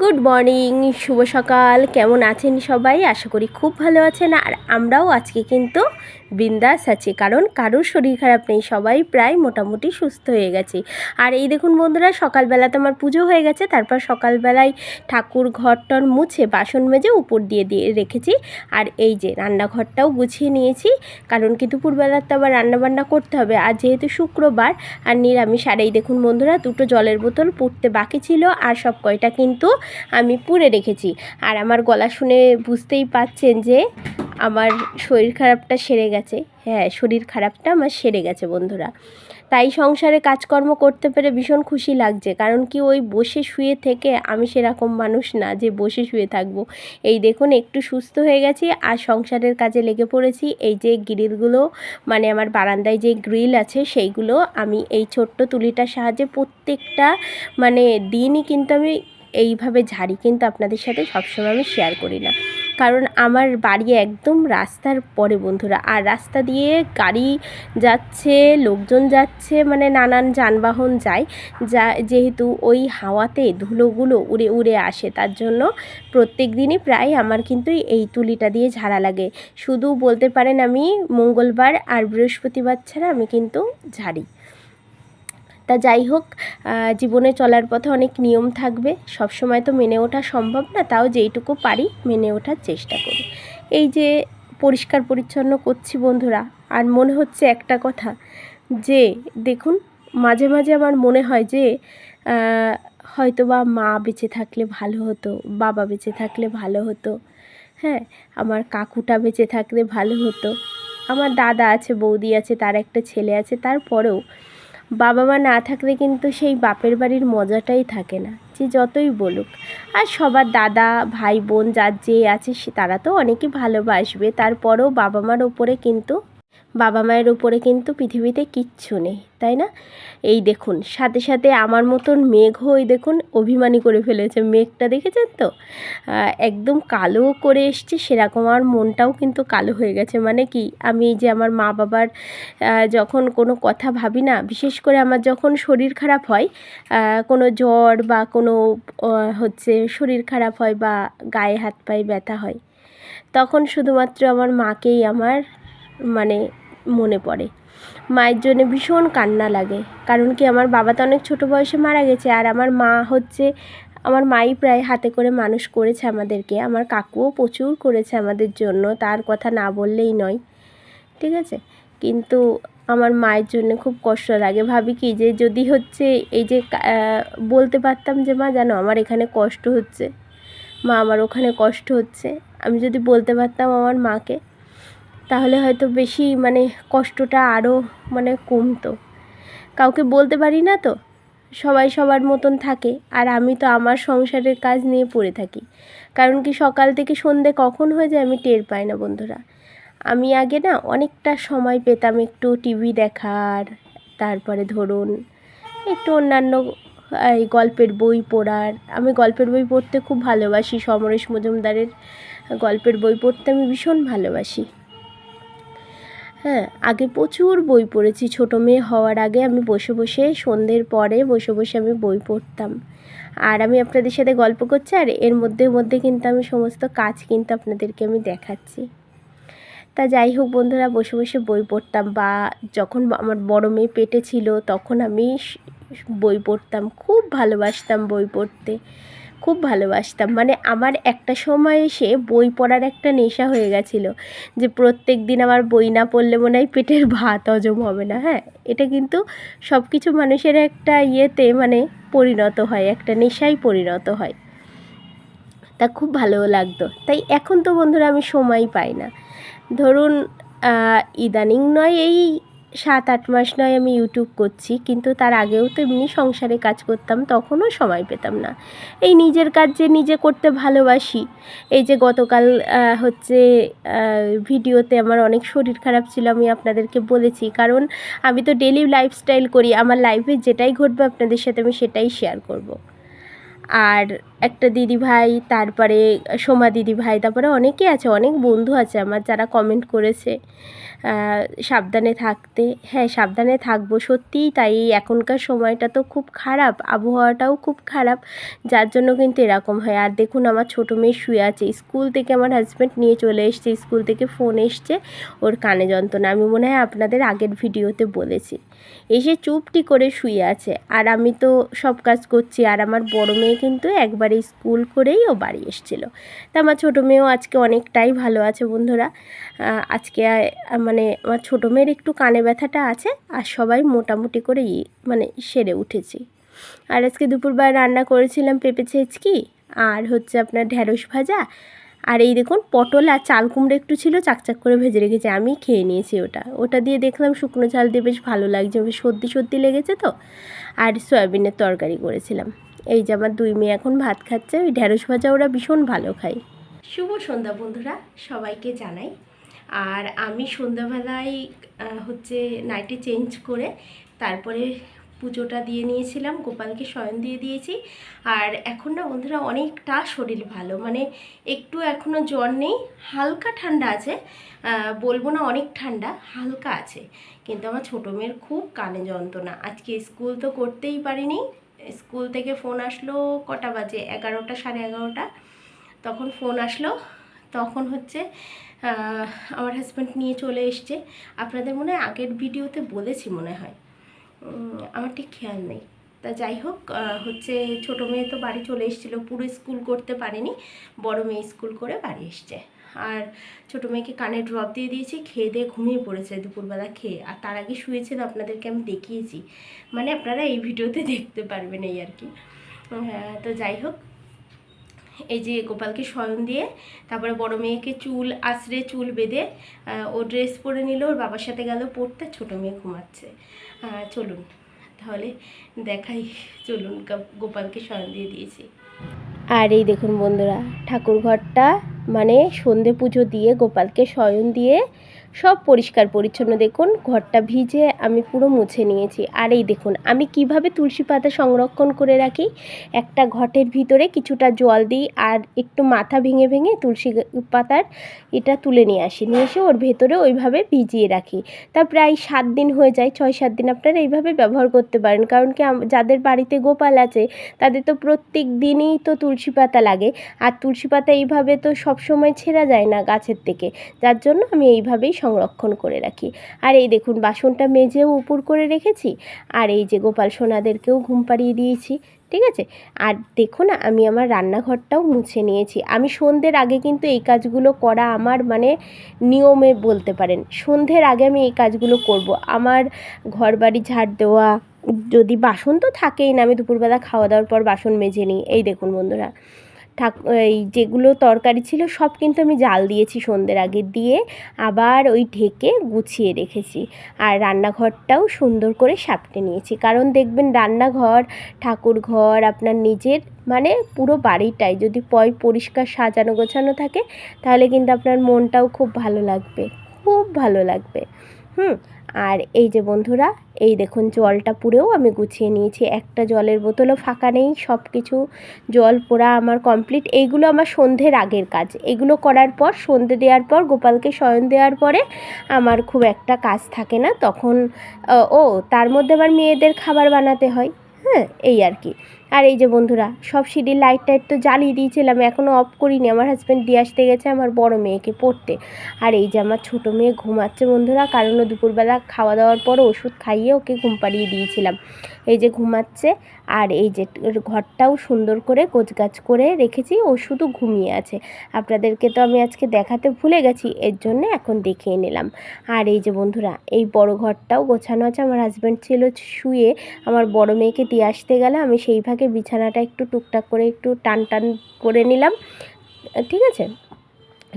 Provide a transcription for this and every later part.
Good morning শুভ সকাল, কেমন আছেন সবাই? আশা করি খুব ভালো আছেন, আর আমরাও আজকে কিন্তু বিন্দাস আছে, কারণ কারোর শরীর খারাপ নেই, সবাই প্রায় মোটামুটি সুস্থ হয়ে গেছে। আর এই দেখুন বন্ধুরা সকালবেলাতে আমার পুজো হয়ে গেছে, তারপর সকালবেলায় ঠাকুর ঘরটর মুছে বাসন মেজে উপর দিয়ে দিয়ে রেখেছি। আর এই যে রান্নাঘরটাও গুছিয়ে নিয়েছি, কারণ কি দুপুরবেলার তো আবার রান্নাবান্না করতে হবে। আর যেহেতু শুক্রবার আর নিরামিষ, আর এই দেখুন বন্ধুরা, দুটো জলের বোতল পুড়তে বাকি ছিল, আর সব কয়টা কিন্তু আমি পুড়ে রেখেছি। আর আমার গলা শুনে বুঝতেই পাচ্ছেন যে আমার শরীর খারাপটা সেরে গেছে। হ্যাঁ শরীর খারাপটা আমার সেরে গেছে বন্ধুরা। তাই সংসারে কাজকর্ম করতে পেরে ভীষণ খুশি লাগছে। কারণ কি ওই বসে শুয়ে থেকে আমি সেরকম মানুষ না যে বসে শুয়ে থাকব। এই দেখুন, একটু সুস্থ হয়ে গেছি আর সংসারের কাজে লেগে পড়েছি। এই যে গ্রিলগুলো মানে আমার বারান্দায় যে গ্রিল আছে, সেইগুলো আমি এই ছোট্ট তুলিটার সাহায্যে প্রত্যেকটা মানে দিনই কিন্তু আমি এইভাবে ঝাড়ি কিন্তু আপনাদের সাথে সবসময় আমি শেয়ার করি না। কারণ আমার বাড়ি একদম রাস্তার পরে বন্ধুরা। আর রাস্তা দিয়ে গাড়ি যাচ্ছে, লোকজন যাচ্ছে মানে নানান যানবাহন যায়। যা, যেহেতু ওই হাওয়াতে ধুলোগুলো উড়ে উড়ে আসে, তার জন্য প্রত্যেক দিনই প্রায় আমার কিন্তু এই তুলিটা দিয়ে ঝাড়া লাগে। শুধু বলতে পারেন আমি মঙ্গলবার আর বৃহস্পতিবার ছাড়া আমি কিন্তু ঝাড়ি। তা যাই হোক জীবনে চলার পথে অনেক নিয়ম থাকবে। সব সময় তো মেনে ওঠা সম্ভব না, তাও যেইটুকু পারি মেনে ওঠার চেষ্টা করি। এই যে পরিষ্কার পরিচ্ছন্ন করছি বন্ধুরা, আর মনে হচ্ছে একটা কথা, যে দেখুন, মাঝে মাঝে আমার মনে হয় যে হয়তো বা মা বেঁচে থাকলে ভালো হতো, বাবা বেঁচে থাকলে ভালো হতো হ্যাঁ আমার কাকুটা বেঁচে থাকলে ভালো হতো, আমার দাদা আছে, বৌদি আছে, তার একটা ছেলে আছে, তারপরেও বাবা মা না থাকলে কিন্তু সেই বাপের বাড়ির মজাটাই থাকে না, যে যতই বলুক। আর সবার দাদা, ভাই, বোন, যার যে আছে সে, তারা তো অনেকে ভালোবাসবে। তারপরেও বাবা মার ওপরে কিন্তু বাবা মায়ের উপরে কিন্তু পৃথিবীতে কিচ্ছু নেই, তাই না? এই দেখুন, সাথে সাথে আমার মতন মেঘ ওই দেখুন অভিমানী করে ফেলেছে। মেঘটা দেখেছেন তো? একদম কালো করে এসছে, সেরকম আমার মনটাও কিন্তু কালো হয়ে গেছে। মানে কি, আমি যে আমার মা বাবার যখন কোনো কথা ভাবি না, বিশেষ করে আমার যখন শরীর খারাপ হয় কোনো জ্বর বা কোনো হচ্ছে শরীর খারাপ হয় বা গায়ে হাত পায়ে ব্যথা হয়, তখন শুধুমাত্র আমার মাকেই, আমার মানে মনে পড়ে। মায়ের জন্য ভীষণ কান্না লাগে। কারণ কি আমার বাবা তো অনেক ছোটো বয়সে মারা গেছে আর আমার মা হচ্ছে, আমার মাই প্রায় হাতে করে মানুষ করেছে আমাদেরকে। আমার কাকুও প্রচুর করেছে আমাদের জন্য, তার কথা না বললেই নয়। ঠিক আছে? কিন্তু আমার মায়ের জন্য খুব কষ্ট লাগে। ভাবি কি যে যদি হচ্ছে এই যে বলতে পারতাম যে, মা, জানো আমার এখানে কষ্ট হচ্ছে। মা, আমার ওখানে কষ্ট হচ্ছে। আমি যদি বলতে পারতাম আমার মাকে তাহলে হয়তো বেশি মানে কষ্টটা আরও মানে কমতো। কাউকে বলতে পারি না তো? সবাই সবার মতন থাকে আর আমি তো আমার সংসারের কাজ নিয়ে পড়ে থাকি। কারণ কি সকাল থেকে সন্ধে কখন হয়ে যায় আমি টের পাই না বন্ধুরা। আমি আগে না অনেকটা সময় পেতাম একটু টিভি দেখার, তারপরে ধরুন একটু অন্যান্য, এই গল্পের বই পড়ার। আমি গল্পের বই পড়তে খুব ভালোবাসি, সমরেশ মজুমদারের গল্পের বই পড়তে আমি ভীষণ ভালোবাসি। হ্যাঁ আগে প্রচুর বই পড়েছি। ছোটো মেয়ে হওয়ার আগে আমি বসে বসে সন্ধ্যের পরে বসে বসে আমি বই পড়তাম। আর আমি আপনাদের সাথে গল্প করছি, আর এর মধ্যে মধ্যে কিন্তু আমি সমস্ত কাজ কিন্তু আপনাদেরকে আমি দেখাচ্ছি। তা যাই হোক বন্ধুরা, বসে বসে বই পড়তাম বা যখন আমার বড় মেয়ে পেটে ছিল, তখন আমি বই পড়তাম। খুব ভালোবাসতাম বই পড়তে। খুব ভালোবাসতাম। মানে আমার একটা সময় এসে বই পড়ার একটা নেশা হয়ে গেছিল যে প্রত্যেক দিন আমার বই না পড়লে মনে হয় পেটের ভাত হজম হবে না হ্যাঁ? এটা কিন্তু সব কিছু মানুষের একটা ইয়েতে মানে পরিণত হয়, একটা নেশায় পরিণত হয়। তা খুব ভালোও লাগতো। তাই এখন তো বন্ধুরা আমি সময় পাই না। ধরুন ইদানিং নয়, এই সাত আট মাস নয় আমি ইউটিউব করছি, কিন্তু তার আগেও তো এমনি সংসারে কাজ করতাম, তখনও সময় পেতাম না এই নিজের কাজ যে নিজে করতে ভালোবাসি, এই যে গতকাল হচ্ছে ভিডিওতে আমার অনেক শরীর খারাপ ছিল, আমি আপনাদেরকে বলেছি, কারণ আমি তো ডেলি লাইফস্টাইল করি, আমার লাইফে যেটাই ঘটবে আপনাদের সাথে আমি সেটাই শেয়ার করব। আর একটা দিদি ভাই তারপরে সোমা দিদি ভাই তারপরে অনেকে আছে, অনেক বন্ধু আছে আমার যারা কমেন্ট করেছে সাবধানে থাকতে। হ্যাঁ সাবধানে থাকব, সত্যিই তাই। এখনকার সময়টা তো খুব খারাপ, আবহাওয়াটাও খুব খারাপ, যার জন্য কিন্তু এরকম হয়। আর দেখুন, আমার ছোটো মেয়ে শুয়ে আছে, স্কুল থেকে আমার হাজব্যান্ড নিয়ে চলে এসছে, স্কুল থেকে ফোন এসছে, ওর কানে যন্ত্রণা। আমি মনে হয় আপনাদের আগের ভিডিওতে বলেছি। এসে চুপটি করে শুয়ে আছে। আর আমি তো সব কাজ করছি, আর আমার বড় মেয়ে কিন্তু একবারে স্কুল করেই ও বাড়ি এসেছিল। তা আমার ছোটো মেয়েও আজকে অনেকটাই ভালো আছে বন্ধুরা। আজকে মানে আমার ছোটো মেয়ের একটু কানে ব্যথাটা আছে আর সবাই মোটামুটি করে ই- মানে সেরে উঠেছি। আর আজকে দুপুরবেলা রান্না করেছিলাম পেঁপে ছেঁচকি আর হচ্ছে আপনার ঢ্যাঁড়স ভাজা। আর এই দেখুন, পটল আর চাল কুমড়ো একটু ছিল, চাকচাক করে ভেজে রেখেছি, আমি খেয়ে নিয়েছি ওটা। ওটা দিয়ে দেখলাম শুকনো ঝাল দিয়ে বেশ ভালো লাগছে, বেশ সর্দি সর্দি লেগেছে তো। আর সয়াবিনের তরকারি করেছিলাম। এই যে আমার দুই মেয়ে এখন ভাত খাচ্ছে, ওই ঢ্যাঁড়স ভাজা ওরা ভীষণ ভালো খায়। শুভ সন্ধ্যা বন্ধুরা, সবাইকে জানাই। আর আমি সন্ধ্যাবেলায় হচ্ছে নাইটে চেঞ্জ করে তারপরে পুজোটা দিয়ে নিয়েছিলাম, গোপালকে শয়ন দিয়ে দিয়েছি। আর এখন না বন্ধুরা, অনেকটা শরীর ভালো। মানে একটু এখনও জ্বর নেই, হালকা ঠান্ডা আছে। বলব না অনেক ঠান্ডা, হালকা আছে। কিন্তু আমার ছোটো মেয়ের খুব কানে যন্ত্রণা। আজকে স্কুল তো করতেই পারিনি স্কুল থেকে ফোন আসলো কটা বাজে? এগারোটা, সাড়ে এগারোটা। তখন ফোন আসলো। তখন হচ্ছে আমার হাজব্যান্ড নিয়ে চলে এসছে। আপনাদের মনে হয় আগের ভিডিওতে বলেছি মনে হয়? আমার ঠিক খেয়াল নেই। তা যাই হোক হচ্ছে ছোটো মেয়ে তো বাড়ি চলে এসেছিল। পুরো স্কুল করতে পারেনি। বড় মেয়ে স্কুল করে বাড়ি এসছে। আর ছোটো মেয়েকে কানে ড্রপ দিয়ে দিয়েছি, খেয়ে দিয়ে ঘুমিয়ে পড়েছে দুপুরবেলা খেয়ে। আর তার আগে শুয়েছিল আপনাদেরকে আমি দেখিয়েছি। মানে আপনারা এই ভিডিওতে দেখতে পারবেন এই আর কি। হ্যাঁ তো যাই হোক। এই যে গোপালকে শয়ন দিয়ে, তারপরে বড় মেয়েকে চুল আশ্রে চুল বেঁধে ও ড্রেস পরে নিল, ওর বাবার সাথে গেল, পড়তে ছোটো মেয়ে ঘুমাচ্ছে। চলুন। তাহলে দেখাই, চলুন, গোপালকে শয়ন দিয়ে দিয়েছি। আর এই দেখুন বন্ধুরা ঠাকুর ঘরটা মানে সন্ধে পুজো দিয়ে গোপালকে শয়ন দিয়ে সব পরিষ্কার পরিচ্ছন্ন দেখুন, ঘরটা ভিজে আমি পুরো মুছে নিয়েছি। আর এই দেখুন, আমি কীভাবে তুলসী পাতা সংরক্ষণ করে রাখি? একটা ঘটের ভিতরে কিছুটা জল দিই আর একটু মাথা ভেঙে ভেঙে তুলসী পাতার এটা তুলে নিয়ে আসি। নিয়ে এসে ওর ভেতরে ওইভাবে ভিজিয়ে রাখি। তা প্রায় সাত দিন হয়ে যায়, ছয় সাত দিন আপনারা এইভাবে ব্যবহার করতে পারেন। কারণ কি যাদের বাড়িতে গোপাল আছে, তাদের তো প্রত্যেক দিনই তো তুলসী পাতা লাগে। আর তুলসী পাতা এইভাবে তো সবসময় ছেঁড়া যায় না গাছের থেকে। যার জন্য আমি এইভাবেই সংরক্ষণ করে রাখি। আর এই দেখুন, বাসনটা মেজেও উপর করে রেখেছি। আর এই যে গোপাল সোনাদেরকেও ঘুম পাড়িয়ে দিয়েছি, ঠিক আছে? আর দেখো না, আমি আমার রান্নাঘরটাও মুছে নিয়েছি। আমি সন্ধ্যের আগে কিন্তু এই কাজগুলো করা আমার মানে নিয়মে বলতে পারেন। সন্ধ্যের আগে আমি এই কাজগুলো করব। আমার ঘর বাড়ি ঝাড় দেওয়া, যদি বাসন তো থাকেই না, আমি দুপুরবেলা খাওয়া দাওয়ার পর বাসন মেজে নিই। এই দেখুন বন্ধুরা। ঠাক এই যেগুলো তরকারি ছিল সব কিন্তু আমি জাল দিয়েছি সন্ধ্যের আগে দিয়ে আবার ওই ঢেকে গুছিয়ে রেখেছি। আর রান্নাঘরটাও সুন্দর করে সাপটে নিয়েছি। কারণ দেখবেন রান্নাঘর ঠাকুর ঘর আপনার নিজের মানে পুরো বাড়িটাই। যদি পয় পরিষ্কার সাজানো গোছানো থাকে তাহলে কিন্তু আপনার মনটাও খুব ভালো লাগবে। খুব ভালো লাগবে। হুম আর এই যে বন্ধুরা, এই দেখুন জলটা পুরেও আমি গুছিয়ে নিয়েছি। একটা জলের বোতলও ফাঁকা নেই সব কিছু জল পোড়া আমার কমপ্লিট এইগুলো আমার সন্ধ্যের আগের কাজ। এগুলো করার পর সন্ধে দেওয়ার পর, গোপালকে শয়ন দেওয়ার পরে আমার খুব একটা কাজ থাকে না। তখন ও, তার মধ্যে আবার মেয়েদের খাবার বানাতে হয়। হ্যাঁ এই আর কি। আর এই যে বন্ধুরা, সব সিঁড়ির লাইট টাইট তো জ্বালিয়ে দিয়েছিলাম এখনও অফ করিনি। আমার হাজব্যান্ড দিয়ে আসতে গেছে আমার বড় মেয়েকে পড়তে। আর এই যে আমার ছোটো মেয়ে ঘুমাচ্ছে বন্ধুরা, কারণ ও দুপুরবেলা খাওয়া দাওয়ার পর ওষুধ খাইয়ে ওকে ঘুম পাড়িয়ে দিয়েছিলাম। এই যে ঘুমাচ্ছে, আর এই যে ঘরটাও সুন্দর করে গোছগাছ করে রেখেছি, ও শুধু ঘুমিয়ে আছে। আপনাদেরকে তো আমি আজকে দেখাতে ভুলে গেছি, এর জন্য এখন দেখিয়ে নিলাম। আর এই যে বন্ধুরা, এই বড় ঘরটাও গোছানো আছে। আমার হাজব্যান্ড ছিল শুয়ে, আমার বড় মেয়েকে দিয়ে আসতে গেলে আমি সেই ভাগে বিছানাটা একটু টুকটাক করে একটু টান টান করে নিলাম। ঠিক আছে?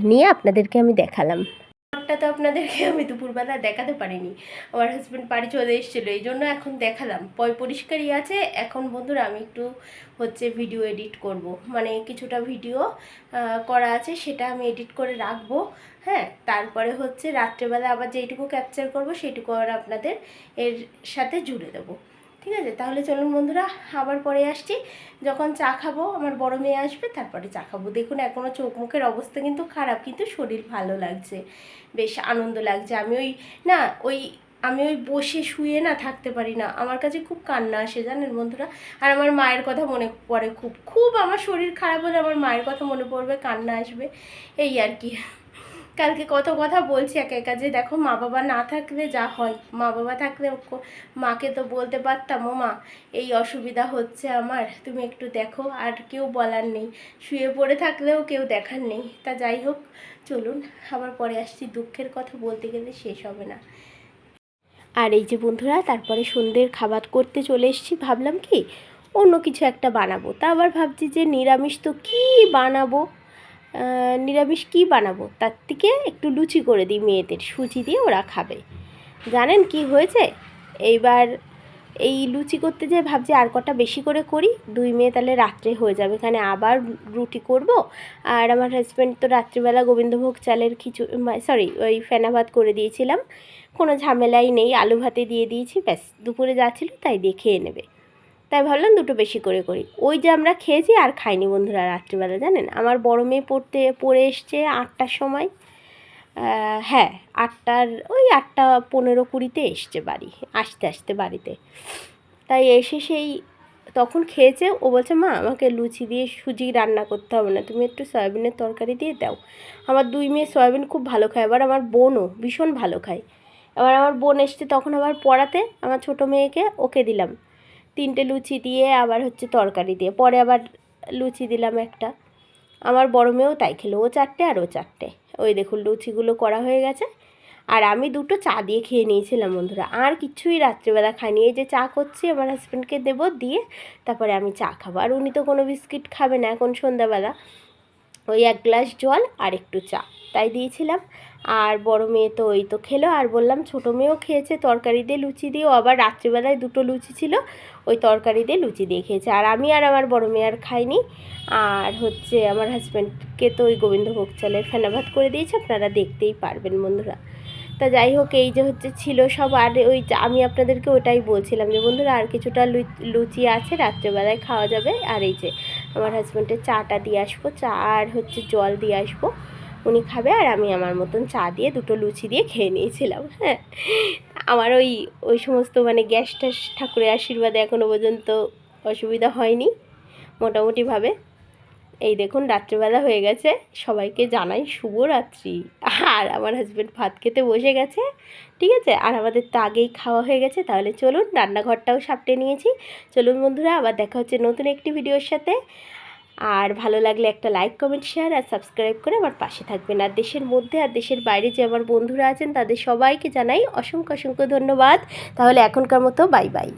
নিয়ে আপনাদেরকে আমি দেখালাম। তো আপনাদেরকে আমি দুপুরবেলা দেখাতে পারিনি। আমার হাজব্যান্ড বাড়ি চলে এসেছিল, এই জন্য এখন দেখালাম। পয় পরিষ্কারই আছে। এখন বন্ধুরা আমি একটু হচ্ছে ভিডিও এডিট করব। মানে কিছুটা ভিডিও করা আছে, সেটা আমি এডিট করে রাখব। হ্যাঁ? তারপরে হচ্ছে রাত্রেবেলা আবার যেইটুকু ক্যাপচার করব সেটুকু আর আপনাদের এর সাথে জুড়ে দেবো। ঠিক আছে? তাহলে চলুন বন্ধুরা, আবার পরে আসছি। যখন চা খাব, আমার বড় মেয়ে আসবে, তারপরে চা খাব। দেখুন এখনও চোখ মুখের অবস্থা কিন্তু খারাপ, কিন্তু শরীর ভালো লাগছে। বেশ আনন্দ লাগছে। আমি ওই, না, ওই, আমি ওই বসে শুয়ে না থাকতে পারি না। আমার কাছে খুব কান্না আসে, জানেন বন্ধুরা? আর আমার মায়ের কথা মনে পড়ে খুব। খুব আমার শরীর খারাপ হলে আমার মায়ের কথা মনে পড়বে, কান্না আসবে। এই আর কি। কালকে কত কথা বলছি একা একা যে দেখো মা বাবা না থাকলে যা হয়। মা বাবা থাকলে মাকে তো বলতে পারতাম, ও মা, এই অসুবিধা হচ্ছে আমার, তুমি একটু দেখো, আর কেউ বলার নেই। শুয়ে পড়ে থাকলেও কেউ দেখার নেই। তা যাই হোক, চলুন, আবার পরে আসছি। দুঃখের কথা বলতে গেলে শেষ হবে না। আর এই যে বন্ধুরা, তারপরে সন্ধ্যের খাবার করতে চলে এসেছি। ভাবলাম কি, অন্য কিছু একটা বানাবো। তা আবার ভাবছি যে নিরামিষ তো কী বানাবো? নিরামিষ কী বানাবো? তার থেকে একটু লুচি করে দিই মেয়েদের, সুজি দিয়ে ওরা খাবে। জানেন কি হয়েছে? এইবার এই লুচি করতে যেয়ে ভাবছি আর কটা বেশি করে করি, দুই মেয়ে তাহলে রাত্রে হয়ে যাবে। এখানে আবার রুটি করব, আর আমার হাজব্যান্ড তো রাত্রিবেলা গোবিন্দভোগ চালের খিচু সরি ওই ফেনা ভাত করে দিয়েছিলাম। কোনো ঝামেলাই নেই, আলু ভাতে দিয়ে দিয়েছি, ব্যাস, দুপুরে যা ছিল তাই দিয়ে খেয়ে নেবে। তাই ভাবলাম দুটো বেশি করে করি। ওই যে আমরা খেয়েছি আর খাইনি বন্ধুরা রাত্রিবেলা, জানেন? আমার বড় মেয়ে পড়তে, পড়ে এসছে আটটার সময়। হ্যাঁ আটটার, ওই আটটা পনেরো কুড়িতে এসছে বাড়ি, আসতে আসতে বাড়িতে। তাই এসে সেই তখন খেয়েছে, ও বলছে, মা, আমাকে লুচি দিয়ে সুজি রান্না করতে হবে না, তুমি একটু সয়াবিনের তরকারি দিয়ে দাও। আমার দুই মেয়ে সয়াবিন খুব ভালো খায় আবার আমার বোনও ভীষণ ভালো খায়। এবার আমার বোন এসছে তখন আবার পড়াতে, আমার ছোটো মেয়েকে ওকে দিলাম। তিনটে লুচি দিয়ে, আবার হচ্ছে তরকারি দিয়ে। পরে আবার লুচি দিলাম একটা। আমার বড় মেয়েও তাই খেলো, ও চারটে আর ও চারটে। ওই দেখুন, লুচিগুলো করা হয়ে গেছে। আর আমি দুটো চা দিয়ে খেয়ে নিয়েছিলাম বন্ধুরা। আর কিছুই রাত্রিবেলা খাইনি। এই যে চা করছি, আমার হাজব্যান্ডকে দেবো দিয়ে তারপরে আমি চা খাব। আর উনি তো কোনো বিস্কিট খাবে না এখন সন্ধ্যাবেলা। ওই এক গ্লাস জল আর একটু চা, তাই দিয়েছিলাম। আর বড় মেয়ে তো ওই তো খেলো, আর বললাম ছোটো মেয়েও খেয়েছে, তরকারি দিয়ে লুচি দিয়ে আবার রাত্রিবেলায় দুটো লুচি ছিল, ওই তরকারি দিয়ে লুচি দিয়ে খেয়েছে। আর আমি আর আমার বড় মেয়ে আর খাইনি। আর হচ্ছে আমার হাজব্যান্ডকে তো ওই গোবিন্দভোগ চালের ফেনা ভাত করে দিয়েছে, আপনারা দেখতেই পারবেন বন্ধুরা। তা যাই হোক, এই যে হচ্ছে ছিল সব। আর ওই আমি আপনাদেরকে ওটাই বলছিলাম যে, বন্ধুরা আর কিছুটা লুচি আছে, রাত্রেবেলায় খাওয়া যাবে। আর এই যে আমার হাজব্যান্ডের চাটা দিয়ে আসব, চা আর হচ্ছে জল দিয়ে আসব। উনি খাবে আর আমি আমার মতন চা দিয়ে দুটো লুচি দিয়ে খেয়ে নিয়েছিলাম হ্যাঁ। আমার ওই ওই সমস্ত মানে গ্যাস ট্যাস ঠাকুরের আশীর্বাদে এখনও পর্যন্ত অসুবিধা হয়নি, মোটামুটিভাবে। এই দেখুন, রাত্রিবেলা হয়ে গেছে। সবাইকে জানাই শুভরাত্রি। আর আমার হাজব্যান্ড ভাত খেতে বসে গেছে, ঠিক আছে? আর আমাদের তো আগেই খাওয়া হয়ে গেছে, তাহলে চলুন রান্নাঘরটাও সাপটে নিয়েছি। চলুন বন্ধুরা, আবার দেখা হচ্ছে নতুন একটি ভিডিওর সাথে। আর ভালো লাগলে একটা লাইক কমেন্ট শেয়ার আর সাবস্ক্রাইব করে আমার পাশে থাকবেন। আর দেশের মধ্যে আর দেশের বাইরে যে আমার বন্ধুরা আছেন, তাদের সবাইকে জানাই অসংখ্য অসংখ্য ধন্যবাদ। তাহলে এখনকার মতো বাই বাই